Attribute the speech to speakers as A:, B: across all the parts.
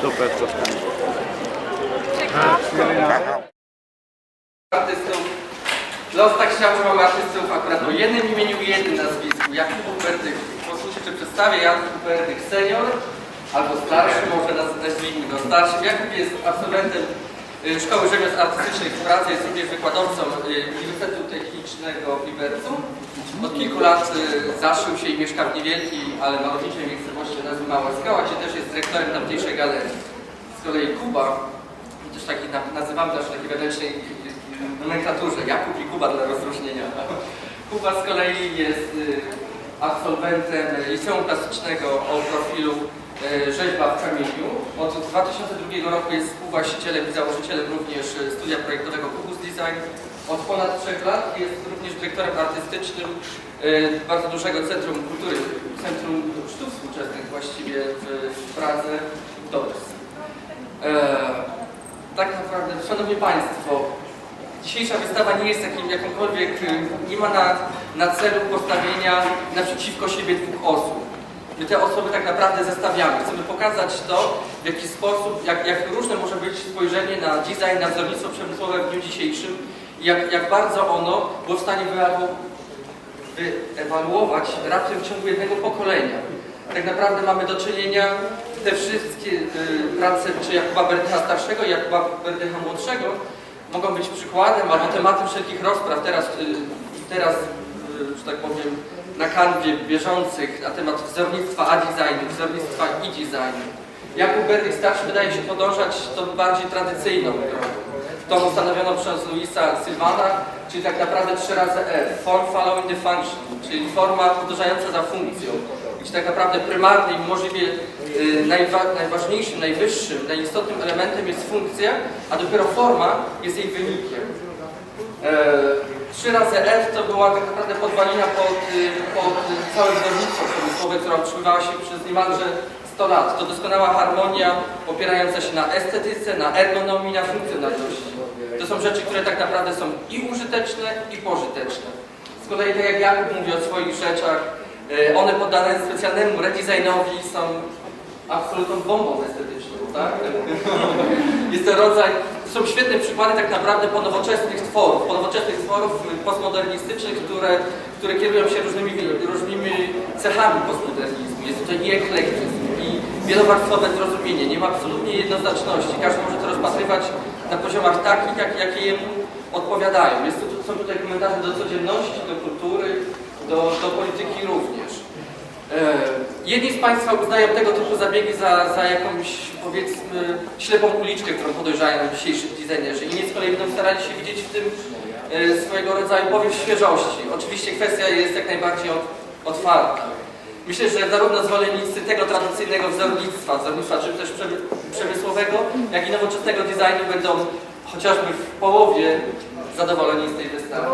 A: Super, troszkę.
B: artystów. Los tak chciał, że artystów akurat o jednym imieniu i jednym nazwisku. Jakub Berdych. Posłuchajcie, czy przedstawię Jakub Berdych senior albo starszy, może naz- nazwijmy go starszym. Jakub jest absolwentem y, Szkoły Rzemiosł Artystycznych w Pradze, jest również wykładowcą y, Uniwersytetu Technicznego w Libercu. Od kilku lat y, zaszył się i mieszka w niewielkiej, ale malowniczej miejscowości nazwy Mała Skała, gdzie też jest dyrektorem tamtejszej galerii. Z kolei Kuba, też taki na- nazywamy też w takiej wewnętrznej nomenklaturze, Jakub i Kuba dla rozróżnienia. Kuba z kolei jest y, absolwentem Liceum Plastycznego o profilu y, rzeźba w kamieniu. Od 2002 roku jest współwłaścicielem i założycielem również y, studia projektowego Kubus Design. Od ponad trzech lat jest również dyrektorem artystycznym y, bardzo dużego Centrum Kultury, Centrum Sztuk Współczesnych właściwie w, Pradze, w. Eee, tak naprawdę, Szanowni Państwo, dzisiejsza wystawa nie jest jakim, jakąkolwiek, y, nie ma na, na celu postawienia naprzeciwko siebie dwóch osób. My te osoby tak naprawdę zestawiamy. Chcemy pokazać to, w jaki sposób, jak, jak różne może być spojrzenie na design, na wzornictwo przemysłowe w dniu dzisiejszym jak, jak bardzo ono było w stanie wyewalu- wyewaluować raptem w ciągu jednego pokolenia. Tak naprawdę mamy do czynienia te wszystkie y, prace, czy Jakuba Berdycha starszego i Jakuba Berdycha młodszego mogą być przykładem albo tematem wszelkich rozpraw teraz, y, teraz y, że tak powiem, na kanwie bieżących na temat wzornictwa A-designu, wzornictwa i-designu. Jakub Berdych starszy wydaje się podążać tą bardziej tradycyjną drogą tą ustanowioną przez Luisa Sylwana, czyli tak naprawdę trzy razy F, form following the function, czyli forma podążająca za funkcją, gdzie tak naprawdę prymarnym możliwie y, najwa, najważniejszym, najwyższym, najistotnym elementem jest funkcja, a dopiero forma jest jej wynikiem. E, Trzy razy F to była tak naprawdę podwalina pod, y, pod całe wzornictwo przemysłowe, która utrzymywała się przez niemalże 100 lat. To doskonała harmonia opierająca się na estetyce, na ergonomii, na funkcjonalności. To są rzeczy, które tak naprawdę są i użyteczne, i pożyteczne. Z kolei tak jak Jakub mówi o swoich rzeczach, y, one poddane specjalnemu redesignowi są absolutną bombą estetyczną, tak? Jest to rodzaj, to są świetne przykłady tak naprawdę po nowoczesnych tworów, po nowoczesnych tworów postmodernistycznych, które, które kierują się różnymi, różnymi cechami postmodernizmu. Jest tutaj i wielowarstwowe zrozumienie, nie ma absolutnie jednoznaczności. Każdy może to rozpatrywać na poziomach takich, jak, jakie jemu odpowiadają. Jest tu, są tutaj komentarze do codzienności, do kultury, do, do polityki również. E, Jedni z Państwa uznają tego typu zabiegi za, za jakąś, powiedzmy, ślepą uliczkę, którą podejrzają dzisiejsi designerzy. Inni z kolei będą starali się widzieć w tym e, swojego rodzaju powiew świeżości. Oczywiście kwestia jest jak najbardziej otwarta. Myślę, że zarówno zwolennicy tego tradycyjnego wzornictwa, wzornictwa czy też przemy- przemysłowego, jak i nowoczesnego designu będą chociażby w połowie zadowoleni z tej wystawy.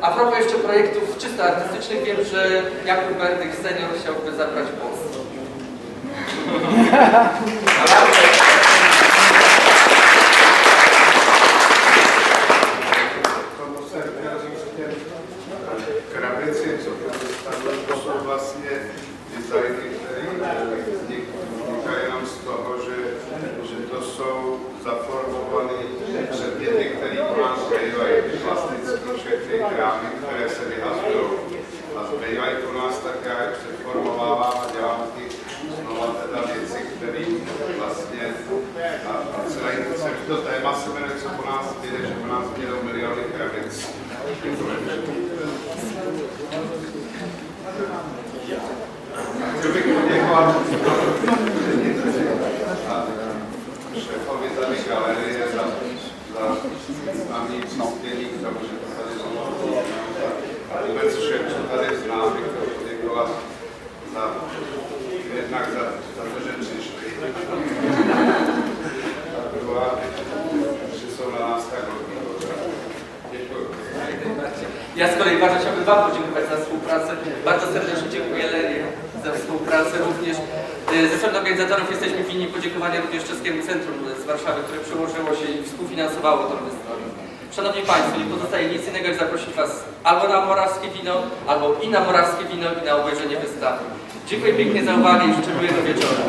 B: A propos jeszcze projektów czysto artystycznych, wiem, że Jakub Berdych senior chciałby zabrać głos.
C: jmenuje, co po nás zbyde, že po nás zbydou miliony kravic. Chtěl bych poděkovat šéfovi tady galerie za, za
B: Wam podziękować za współpracę. Bardzo serdecznie dziękuję Lerii za współpracę również. Y, Ze strony organizatorów jesteśmy winni podziękowania również Czeskiemu Centrum z Warszawy, które przyłożyło się i współfinansowało tę wystawę. Szanowni Państwo, nie pozostaje nic innego, jak zaprosić Was albo na morawskie wino, albo i na morawskie wino, i na obejrzenie wystawy. Dziękuję pięknie za uwagę i życzę miłego wieczoru.